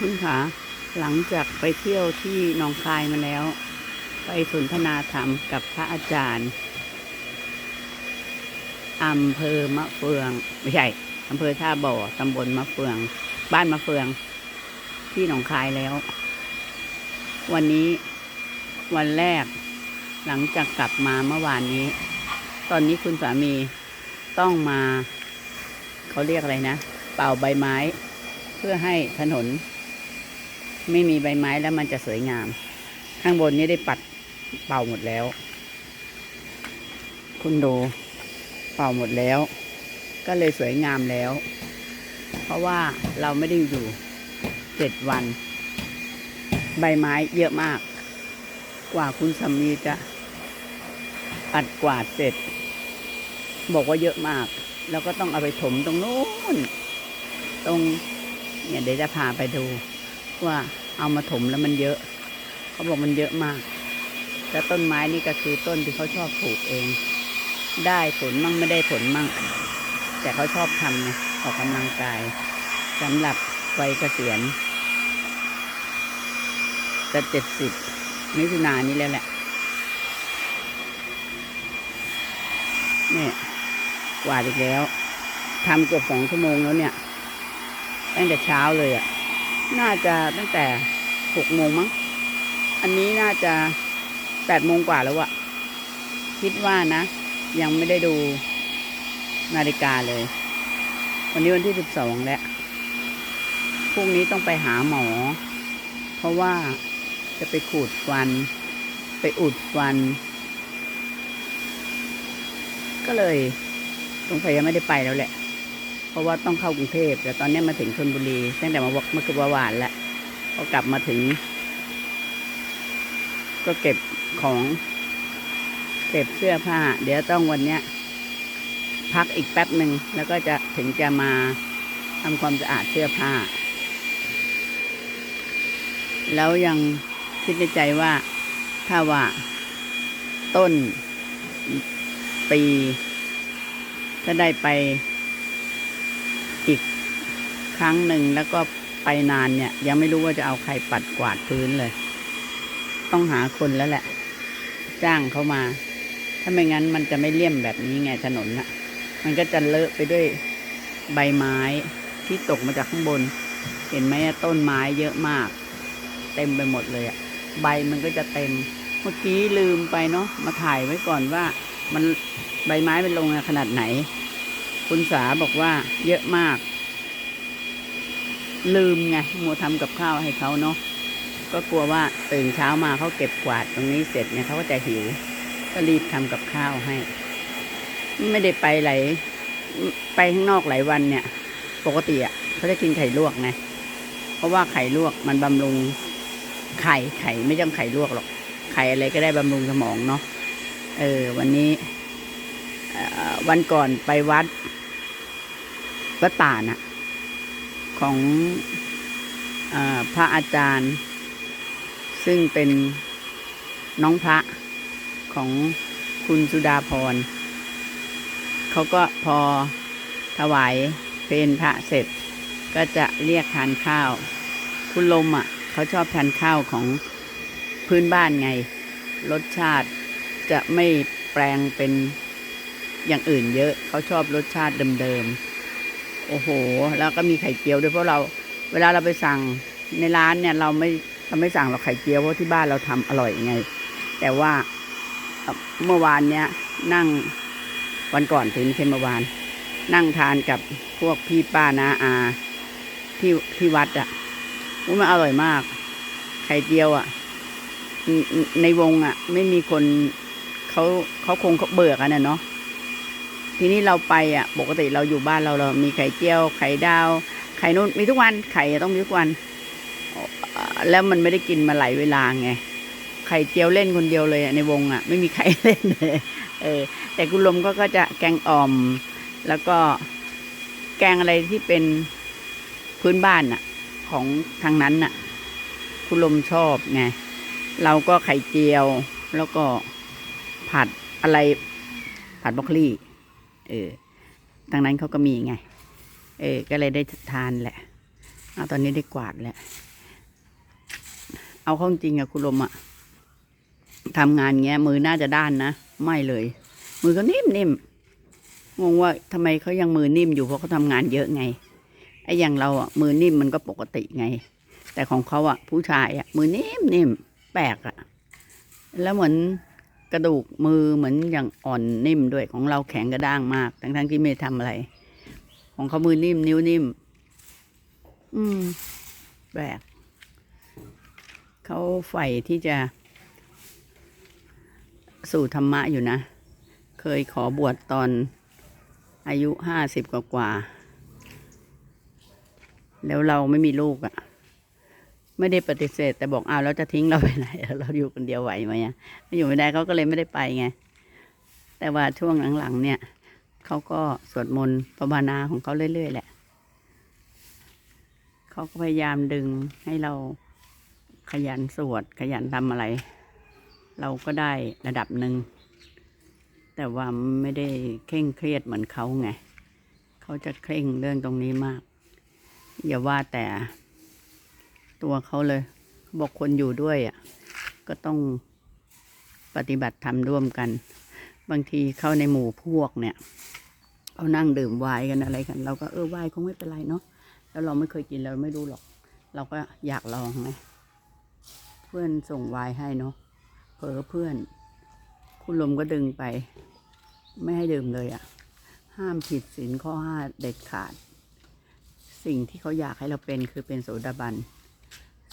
คุณคะหลังจากไปเที่ยวที่หนองคายมาแล้ว ไปสนทนาธรรมกับพระอาจารย์อำเภอมะเฟือง ไม่ใช่อำเภอท่าบ่อตำบลมะเฟือง บ้านมะเฟือง ที่หนองคายแล้ว วันนี้วันแรก หลังจากกลับมาเมื่อวานนี้ ตอนนี้คุณสามีต้องมา เขาเรียกอะไรนะ เป่าใบไม้ เพื่อให้ถนน ไม่มีใบไม้แล้วมันจะสวยงาม ข้างบนนี้ได้ปัดเป่าหมดแล้ว คุณดูเป่าหมดแล้ว ก็เลยสวยงามแล้ว เพราะว่าเราไม่ได้อยู่เจ็ดวัน ใบไม้เยอะมาก กว่าคุณสามีจะปัดกวาดเสร็จ บอกว่าเยอะมาก แล้วก็ต้องเอาไปถมตรงนู้น ตรงเนี่ยเดี๋ยวจะพาไปดู ว่าเอามาถมแล้วมันเยอะ เขาบอกมันเยอะมากแล้วต้นไม้นี่ก็คือต้นที่เขาชอบปลูกเอง ได้ผลมั่งไม่ได้ผลมั่ง แต่เขาชอบทำไงออกกำลังกายสำหรับวัยเกษียณจะเจ็ดสิบมิถุนายนนี้แล้วแหละเนี่ยกวาดอีกแล้วทำเกือบสองชั่วโมงแล้วเนี่ย ตั้งแต่เช้าเลยอะ่ะ น่าจะตั้งแต่หกโมงมั้ง อันนี้น่าจะแปดโมงกว่าแล้วอะคิดว่านะ ยังไม่ได้ดูนาฬิกาเลย วันนี้วันที่สิบสองแล้วพรุ่งนี้ต้องไปหาหมอ เพราะว่าจะไปขูดฟัน ไปอุดฟัน ก็เลยสงสัยยังไม่ได้ไปแล้วแหละ เพราะว่าต้องเข้ากรุงเทพแต่ตอนนี้มาถึงชนบุรีตั้งแต่มาบอกเมื่อคืนวานแล้วพอกลับมาถึง ก็เก็บของ เก็บเสื้อผ้า เดี๋ยวต้องวันเนี้ย พักอีกแป๊บหนึ่งแล้วก็จะถึงจะมาทำความสะอาดเสื้อผ้า แล้วยังคิดในใจว่าถ้าว่า ต้นปี ถ้าได้ไป อีกครั้งหนึ่งแล้วก็ไปนานเนี่ย ยังไม่รู้ว่าจะเอาใครปัดกวาดพื้นเลย ต้องหาคนแล้วแหละ จ้างเขามา ถ้าไม่งั้นมันจะไม่เลี่ยมแบบนี้ไงถนนน่ะมันก็จะเลอะไปด้วยใบไม้ที่ตกมาจากข้างบน เห็นไหมต้นไม้เยอะมาก เต็มไปหมดเลยอะใบมันก็จะเต็ม เมื่อกี้ลืมไปเนาะมาถ่ายไว้ก่อนว่า มันใบไม้เป็นลงขนาดไหน คุณสาบอกว่าเยอะมาก ลืมไงมัวทำกับข้าวให้เขาเนาะก็กลัวว่าตื่นเช้ามาเขาเก็บกวาดตรงนี้เสร็จเนี่ยเขาก็จะหิว ก็รีบทำกับข้าวให้ ไม่ได้ไปไหลายไปข้างนอกหลายวันเนี่ย ปกติอะเขาจะกินไข่ลวกไงเพราะว่าไข่ลวกมันบำรุงไข่ไข่ไม่ต้องไข่ลวกหรอก ไข่อะไรก็ได้บำรุงสมองเนาะเออ วันนี้ วันก่อนไปวัด วัดป่าน่ะ ของอพระอาจารย์ ซึ่งเป็นน้องพระของคุณสุดาพร เขาก็พอถวายเพลพระเสร็จ ก็จะเรียกทานข้าว คุณลมอะ เขาชอบทานข้าวของพื้นบ้านไง รสชาติจะไม่แปลงเป็น อย่างอื่นเยอะเขาชอบรสชาติเดิมๆ โอ้โห แล้วก็มีไข่เจียวด้วยเพราะเรา เวลาเราไปสั่งในร้านเนี่ยเราไม่เราไม่สั่งเราไข่เจียวเพราะที่บ้านเราทำอร่อยไง แต่ว่าเมื่อวานเนี้ยนั่งวันก่อนถึงไม่ใช่เมื่อวาน นั่งทานกับพวกพี่ป้านาอาที่ที่วัดอะ่ะมันอร่อยมาก ไข่เจียวอะ่ะในในวงอะ่ะ ไม่มีคนเขาเขาคงเขาเบื่อกันนะเนาะ ทีนี้เราไปอะปกติเราอยู่บ้านเราเรามีไข่เจียว ไข่ดาว ไข่นุ่นมีทุกวันไข่ต้องมีทุกวันแล้วมันไม่ได้กินมาหลายเวลาไงไข่เจียวเล่นคนเดียวเลยอะในวงอะ ไม่มีใครเล่นเลยเออ แต่คุณลมก็ก็จะแกงอ่อม แล้วก็แกงอะไรที่เป็นพื้นบ้านน่ะ ของทางนั้นน่ะ คุณลมชอบไงเราก็ไข่เจียว แล้วก็ผัดอะไรผัดบรอกโคลี่ เออทางนั้นเขาก็มีไง เออ ก็เลยได้ทานแหละ เอะตอนนี้ได้กวาดแล้วเอาข้าจริงอะคุณลมอะทำงานเงี้ย มือน่าจะด้านนะ ไม่เลย มือก็นิ่มนิ่มงงว่าทำไมเขายังมือนิ่มอยู่เพราะเขาทำงานเยอะไงไอ้อย่างเราอะมือนิ่มมันก็ปกติไง แต่ของเขาอะผู้ชายอะมือนิ่มนิ่มแปลกอะแล้วเหมือน กระดูกมือเหมือนอย่างอ่อนนิ่มด้วยของเราแข็งกระด้างมาก ทั้งทั้งๆที่ไม่ทำอะไร ของเขามือนิ่ม นิ้วนิ่ม อืมแปลกเขาใฝ่ที่จะ สู่ธรรมะอยู่นะ เคยขอบวชตอนอายุห้าสิบกว่า แล้วเราไม่มีลูกอะ่ะ ไม่ได้ปฏิเสธ แต่บอกอ้าวแล้วจะทิ้งเราไปไหนเราอยู่คนเดียวไหวไหมอะอยู่ไม่ได้เขาก็เลยไม่ได้ไปไง แต่ว่าช่วงหลังๆเนี่ยเขาก็สวดมนต์ภาวนาของเขาเรื่อยๆแหละเขาก็พยายามดึงให้เราขยันสวดขยันทำอะไร เราก็ได้ระดับหนึ่งแต่ว่าไม่ได้เคร่งเครียดเหมือนเขาไง เขาจะเคร่งเรื่องตรงนี้มาก อย่าว่าแต่ ตัวเขาเลย บอกคนอยู่ด้วยอะ ก็ต้องปฏิบัติธรรมร่วมกัน บางทีเข้าในหมู่พวกเนี่ยเขานั่งดื่มไวน์กันอะไรกัน เราก็เออไวน์คงไม่เป็นไรเนาะแล้วเราไม่เคยกินเราไม่รู้หรอก เราก็อยากลองไงเพื่อนส่งไวน์ให้เนาะเผลอเพื่อน คุณลมก็ดึงไป ไม่ให้ดื่มเลยอะ่ะ ห้ามผิดศีลข้อห้าเด็ดขาด สิ่งที่เขาอยากให้เราเป็นคือเป็นโสดาบัน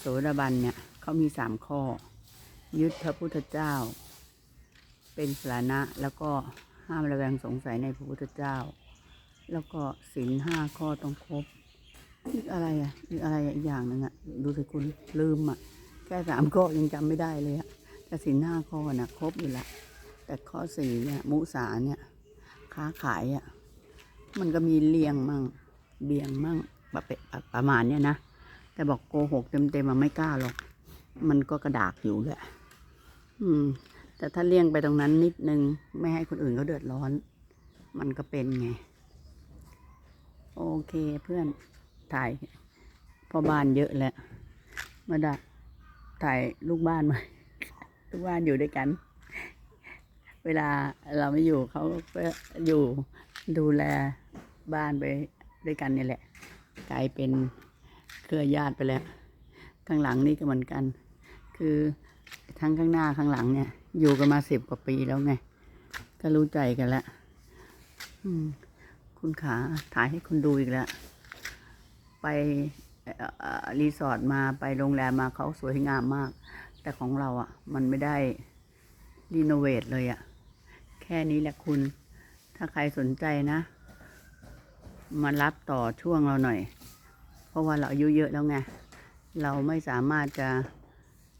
โสดาบันเนี่ยเขามีสามข้อ ยึดพระพุทธเจ้า เป็นสาระแล้วก็ห้ามระแวงสงสัยในพระพุทธเจ้า แล้วก็ศีลห้าข้อต้องครบอีกอะไรอะอีกอะไรอีกอย่างหนึ่งอะดูสิคุณลืมอะแค่สามข้อยังจำไม่ได้เลยอะแต่สินห้าข้อนะครบอยู่ละแต่ข้อสี่เนี่ยมุสาเนี่ยค้าขายอะมันก็มีเลียงมั่งเบียงมั่งประปะประมาณเนี้ยนะ แต่บอกโกหกเต็มๆมันไม่กล้าหรอก มันก็กระดากอยู่แหละ อืม แต่ถ้าเลี่ยงไปตรงนั้นนิดนึง ไม่ให้คนอื่นเขาเดือดร้อน มันก็เป็นไง โอเคเพื่อนถ่ายพอบ้านเยอะแล้วมาดะถ่ายลูกบ้านมาลูกบ้านอยู่ด้วยกัน เวลาเราไม่อยู่เขาก็อยู่ดูแลบ้านไปด้วยกันนี่แหละ กลายเป็น เครือญาติไปแล้ว ข้างหลังนี่ก็เหมือนกัน คือทั้งข้างหน้าข้างหลังเนี่ย อยู่กันมาสิบกว่าปีแล้วไง ก็รู้ใจกันแล้วคุณขาถ่ายให้คุณดูอีกแล้ว ไปรีสอร์ทมาไปโรงแรมมาเขาสวยงามมาก แต่ของเราอะ่ะ มันไม่ได้รีโนเวทเลยอะ่ะ แค่นี้แหละคุณ ถ้าใครสนใจนะ มารับต่อช่วงเราหน่อย เพราะว่าเราอายุเยอะแล้วไง เราไม่สามารถจะ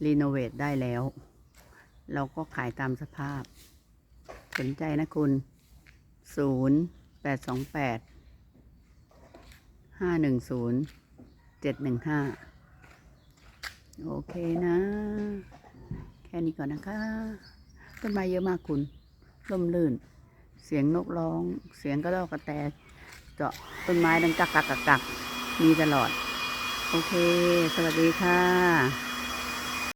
รีโนเวทได้แล้ว เราก็ขายตามสภาพ สนใจนะคุณศูนย์แปดสองแปดห้าหนึ่งศูนย์เจ็ดหนึ่งห้าโอเคนะ แค่นี้ก่อนนะคะต้นไม้เยอะมากคุณร่มรื่น เสียงนกร้อง เสียงกระรอกกระแต เจาะต้นไม้ดังกักกักกักกัก มีตลอด โอเค สวัสดีค่ะ